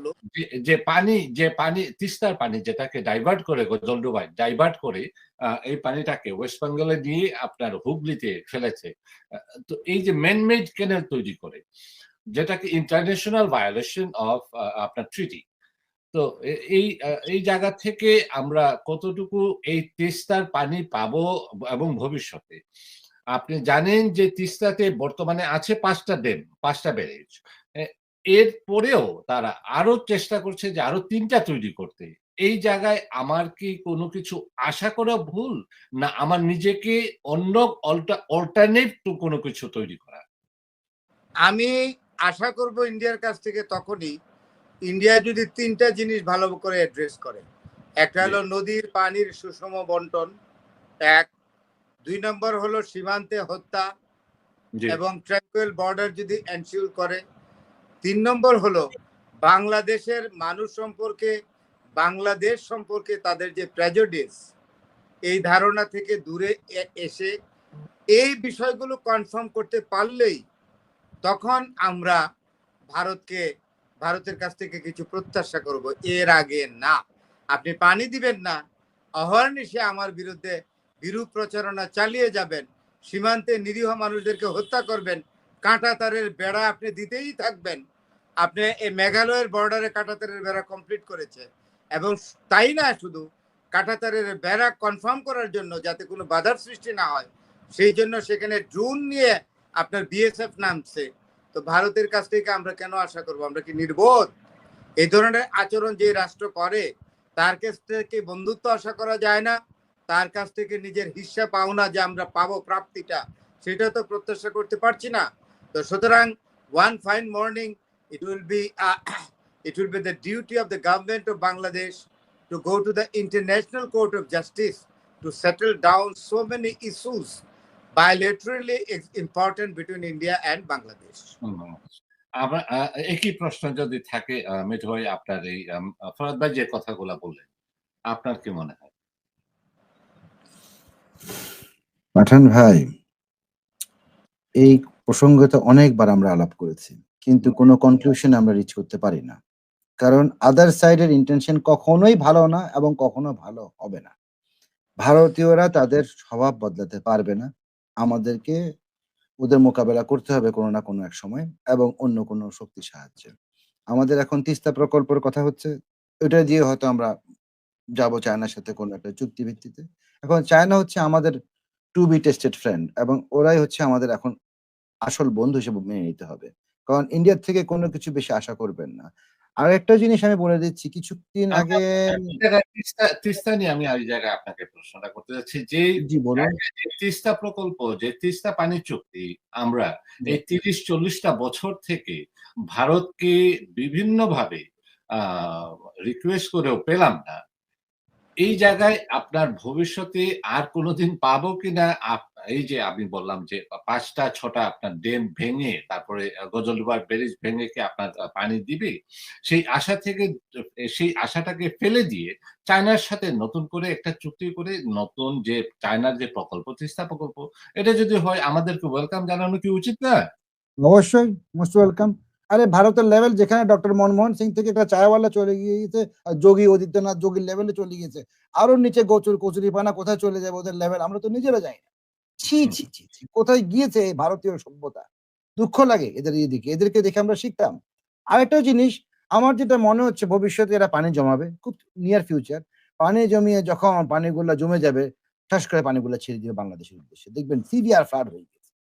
হলো? যে- পানি, যে পানি, তিস্তার পানি যেটাকে ডাইভার্ট করে জলডুবাই ডাইভার্ট করে এই পানিটাকে ওয়েস্ট বেঙ্গলে নিয়ে আপনার হুগলিতে ফেলেছে। তো এই যে ম্যানমেড ক্যানেল তৈরি করে, যেটাকে ইন্টারন্যাশনাল ভায়োলেশন অফ আপনার ট্রিটি তো এই এই জায়গা থেকে আমরা কতটুকু এই তিস্তার পানি পাবো এবং ভবিষ্যতে? আপনি জানেন যে তিস্তাতে বর্তমানে আছে পাঁচটা ড্যাম পাঁচটা ব্যারেজ এর পরেও তারা আরও চেষ্টা করছে যে আরও তিনটা তৈরি করতে। এই জায়গায় আমার কি কোনো কিছু আশা করা ভুল? না আমার নিজেকে অন্য অল্টারনেট কোনো কিছু তৈরি করা? আমি আশা করব ইন্ডিয়ার কাছ থেকে তখনই ইন্ডিয়া যদি তিনটা জিনিস ভালো করে অ্যাড্রেস করে। একটা হলো নদীর পানির সুষম বন্টন এক। দুই নম্বর হলো সীমান্তে হত্যা এবং ট্রাঙ্কুয়েল বর্ডার যদি এনশিওর করে তিন নম্বর হলো বাংলাদেশের মানুষ সম্পর্কে, বাংলাদেশ সম্পর্কে তাদের যে প্রেজোডিস এই ধারণা থেকে দূরে এসে এই বিষয়গুলো কনফার্ম করতে পারলেই তখন আমরা ভারতকে, ভারতের কাছ থেকে কিছু প্রত্যাশা করব। এর আগে না। আপনি পানি দিবেন না। অহর্নিশে আমার বিরুদ্ধে বিরূপ প্রচারণা চালিয়ে যাবেন। সীমান্তে নিরীহ মানুষদেরকে হত্যা করবেন। কাঁটা তারের বেড়া আপনি দিতেই থাকবেন। আপনি এই মেঘালয়ের বর্ডারে কাঁটাতারের বেড়া কমপ্লিট করেছে। এবং তাই না শুধু, কাঁটাতারের বেড়া কনফার্ম করার জন্য যাতে কোনো বাধার সৃষ্টি না হয়, সেই জন্য সেখানে ড্রোন নিয়ে আপনার বিএসএফ নামছে। তো ভারতের কাছ থেকে আমরা কেন আশা করব? আমরা কি নির্বোধ? এই ধরনের আচরণ যে রাষ্ট্র করে, তার কাছ থেকে বন্ধুত্ব আশা করা যায় না। তার কাছ থেকে নিজের হিস্সা পাওনা যে আমরা পাবো প্রাপ্তিটা, সেটা তো প্রত্যাশা করতে পারছি না। তো সুতরাং one fine morning it will be uh, it will be the duty of the government of Bangladesh to go to the International Court of Justice to settle down so many issues bilaterally is- important between India and Bangladesh. আমরা একই প্রশ্ন যদি থাকে মিঠু ভাই আপনার এই ফরাদ ভাই যে কথাগুলো বললেন আপনার কি মনে হয় পাঠান ভাই এই প্রসঙ্গে তো অনেকবার আমরা আলাপ করেছি কিন্তু কোনো কনক্লুশন আমরা রিচ করতে পারি না। কারণ আদার সাইডের ইন্টেনশন কখনোই ভালো না এবং কখনো ভালো হবে না। ভারতীয়রা তাদের স্বভাব বদলাতে পারবে না। আমাদেরকে ওদের মোকাবেলা করতে হবে কোনো না কোনো এক সময় এবং অন্য কোনো শক্তির সাহায্যে। আমাদের এখন তিস্তা প্রকল্পের কথা হচ্ছে। ওইটা দিয়ে হয়তো আমরা যাব চায়নার সাথে কোনো একটা চুক্তি ভিত্তিতে। এখন চায়না হচ্ছে আমাদের টু বি টেস্টেড ফ্রেন্ড এবং ওরাই হচ্ছে আমাদের এখন আসল বন্ধু হিসেবে মেনে নিতে হবে। কারণ ইন্ডিয়ার থেকে কোনো কিছু বেশি আশা করবেন না। আর একটা জিনিস আমি বলে দিচ্ছি কিছুদিন আগে তিস্তা নিয়ে আমি এই জায়গায় আপনাকে প্রশ্নটা করতে যাচ্ছি। যে তিস্তা প্রকল্প যে তিস্তা পানি চুক্তি আমরা এই তিরিশ চল্লিশটা বছর থেকে ভারতকে বিভিন্ন ভাবে রিকোয়েস্ট করেও পেলাম না। এই জায়গায় আপনার ভবিষ্যতে আর কোনোদিন পাবো কিনা? এই যে আমি বললাম যে পাঁচটা, ছটা আপনার ড্যাম ভেঙে, তারপরে গজলডুবার ব্যারেজ ভেঙে কি আপনার পানি দিবে? সেই আশা থেকে, সেই আশাটাকে ফেলে দিয়ে চায়নার সাথে নতুন করে একটা চুক্তি করে নতুন যে চায়নার যে প্রকল্প, তিস্তা প্রকল্প, এটা যদি হয় আমাদেরকে ওয়েলকাম জানানো কি উচিত না? অবশ্যই মোস্ট ওয়েলকাম আরে ভারতের লেভেল যেখানে ডক্টর মনমোহন সিং থেকে একটা চায়ওয়ালা চলে গিয়েছে আর যোগী আদিত্যনাথ যোগীর লেভেলে চলে গিয়েছে আরও নিচে গোচুর কচুরিপানা কোথায় চলে যাবে ওদের লেভেল আমরা তো নিজেরা যাই না। ছি ছি ছি ছি কোথায় গিয়েছে এই ভারতীয় সভ্যতা? দুঃখ লাগে এদের এদিকে এদেরকে দেখে আমরা শিখতাম। আরেকটা জিনিস আমার যেটা মনে হচ্ছে ভবিষ্যতে এরা পানি জমাবে খুব নিয়ার ফিউচার পানি জমিয়ে যখন পানিগুলা জমে যাবে ঠাস করে পানিগুলা ছেড়ে দিবে বাংলাদেশের উদ্দেশ্যে। দেখবেন সিভিয়ার ফ্লাড হয়ে গেছে